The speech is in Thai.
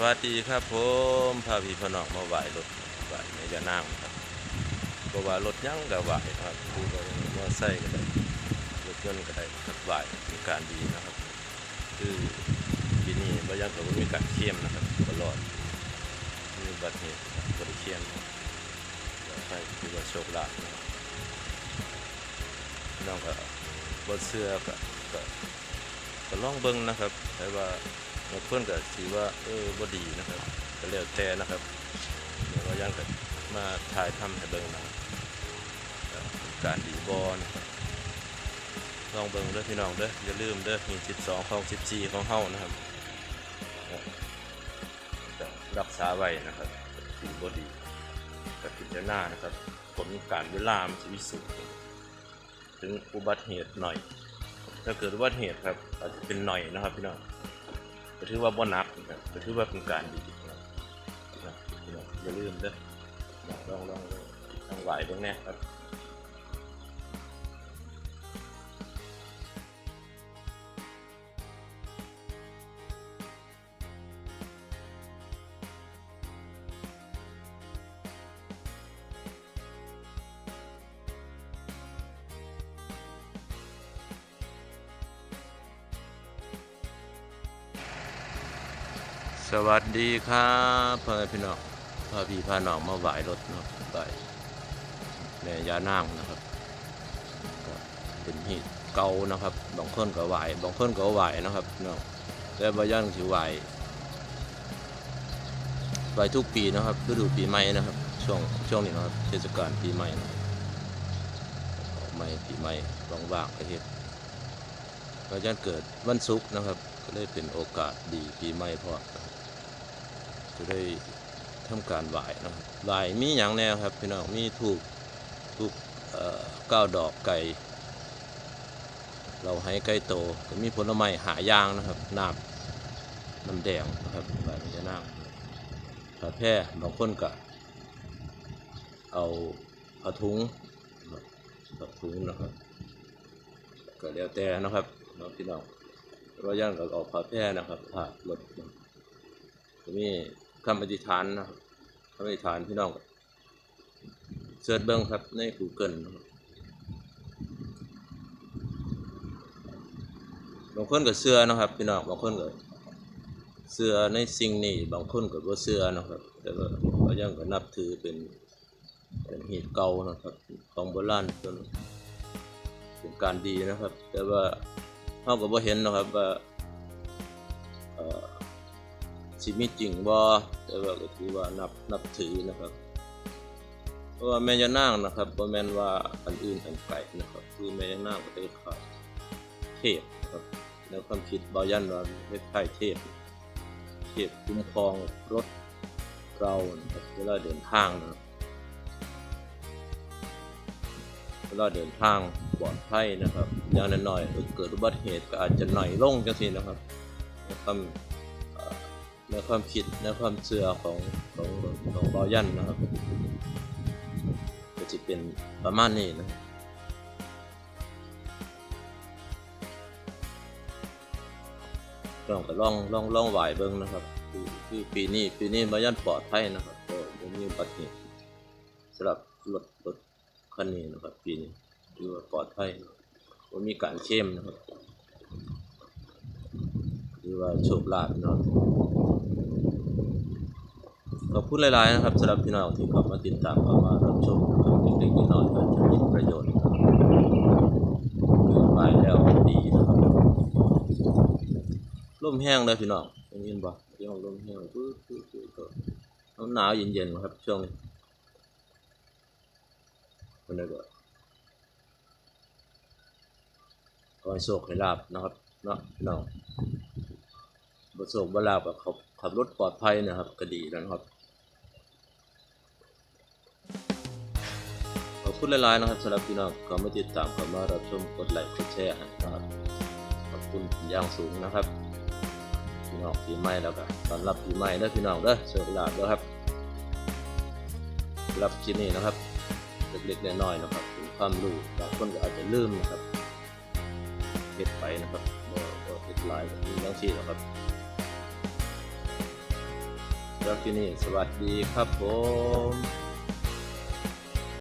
วัสดีครับผมพาพี่พนองมาไหวรถไหวในยานางครับก็ว่ารถยั่งกับไหวครับคือว่ามอไซค์ก็ได้รถยนต์ก็ได้ครับไหวมีการดีนะครับ คือปีนี้บ่ยังกับมีการเข้มนะครับตลอดมีบัติเหตุบริเข้มครับแล้วใครคือว่าโชคลาภนะครับน้องก็บ่เชื่อก็ก็ก็ลองเบิ่งนะครับแต่ว่า บางคนก็ถือว่าเออบ่ดีนะครับก็แล้วแต่นะครับเดี๋ยวว่ายังก็มาถ่ายทำให้เบิ่งนะการดีบอนะครับลองเบิ่งเด้อพี่น้องเด้ออย่าลืมเด้อมี12ของ14ของเฮานะครับรักษาไว้นะครับดีบ่ดีก็พิจารณานะครับผลการเวลามันจะวิสุทธิ์ถึงอุบัติเหตุหน่อยถ้าเกิดอุบัติเหตุครับอาจจะเป็นหน่อยนะครับพี่น้อง ก็ถือว่าบ่นับนะครับก็ถือว่าเป็นการดีนะครับนะอย่าลืมเด้อลองลองลองลองไหวบ้างแน่ครับ สวัสดีครับพ่อพี่น้องพาพี่พาน้องมาไหวรถเนาะไหวแม่ยานางนะครับก็เป็นหีดเก่านะครับบางคนก็ไหวบางคนก็ไหวนะครับพี่น้องแต่บาย่างสิไหวไหวทุกปีนะครับฤดูปีใหม่นะครับ ช่วงช่วงนี้นะครับเทศกาลปีใหม่นะใหม่ปีใหม่ว่างๆก็เฮ็ดบาย่างเกิดวันศุกร์นะครับก็เลยเป็นโอกาสดีปีใหม่พอ จะได้ทำการไหว้นะครับไหว้มีอย่างแนวครับพี่น้องมีถูกถูกเก้าดอกไก่ เราให้ไก่โตก็มีผลไม้หายางนะครับน้ำน้ำแดงนะครับไหว้พญานาคผ้าแพร่บางคนก็เอาผ้าถุงผ้าถุงนะครับก็แล้วแต่นะครับเนาะพี่น้องเรอยย่างกับออกผาแพร่นะครับผารถ จะมีคำอธิษฐานนะครับคำอธิษฐานพี่น้องเสิร์ชเบิ้งครับใน Google นะครับบางคนก็เชื่อนะครับพี่น้องบางคนก็เชื่อในสิ่งนี้บางคนก็บ่เชื่อนะครับ แต่ว่ารอยย่างก็นับถือเป็นเป็นเหตุเก่านะครับของโบราณจนเป็นการดีนะครับ แต่ว่าเขาก็บ่เห็นนะครับว่าเอ่อ สิมีจริงบ่แต่ว่าก็ถือว่านับนับถือนะครับ เพราะว่าแม่ยานางนะครับบ่แม่นว่าอันอื่นอันไกลนะครับ คือแม่ยานางประเทศเขาเทพนะครับในความคิดบ่ยันว่าคล้ายเทพเทพคุ้มครองรถเรานะครับเวลาเดินทางนะครับเวลาเดินทางปลอดภัยนะครับอย่างน้อยๆเกิดอุบัติเหตุก็อาจจะหน่อยลงจังซี่นะครับความเอ่อ ในความคิดในความเชื่อของของของบอยันนะครับก็จะเป็นประมาณนี้นะครับลองก็ลองลองลองไหวเบิ่งนะครับคือคือปีนี้ปีนี้บอยันปลอดภัยนะครับก็บ่มีอุบัติเหตุสำหรับรถรถคันนี้นะครับปีนี้ถือว่าปลอดภัยว่ามีการเข้มนะครับหรือว่าโชคลาภเนาะ ขอบคุณหลายๆนะครับสำหรับพี่น้องที่เข้ามาติดตามเข้ามารับชมครับเล็กๆน้อยๆก็จะมีประโยชน์ครับคือไปแล้วดีนะครับลมแห้งเลยพี่น้องได้ยินบ่เสียงลมแห้งปื๊ดปื๊ดปื๊ดก็หนาวเย็นๆครับช่วงนี้คนนั้ก็ขอให้โชคให้ลาบนะครับเนาะพี่น้องบ่โชคบ่ลาบก็ขับขับรถปลอดภัยนะครับก็ดีนะครับ คุณหลายๆนะครับสำหรับพี่น้องก็มาติดตามเข้ามารับชมกดไลค์กดแชร์นะครับขอบคุณอย่างสูงนะครับ พี่น้องปีใหม่แล้วก็ต้อนรับปีใหม่เด้อพี่น้องเด้อโชคลาภเด้อครับรับที่นี่นะครับเล็กๆน้อยๆนะครับเป็นความรู้บางคนก็อาจจะลืมนะครับเก็บไปนะครับบ่เก็บหลายแบบนี้ทั้งสี่นะครับแล้วที่นี่สวัสดีครับผม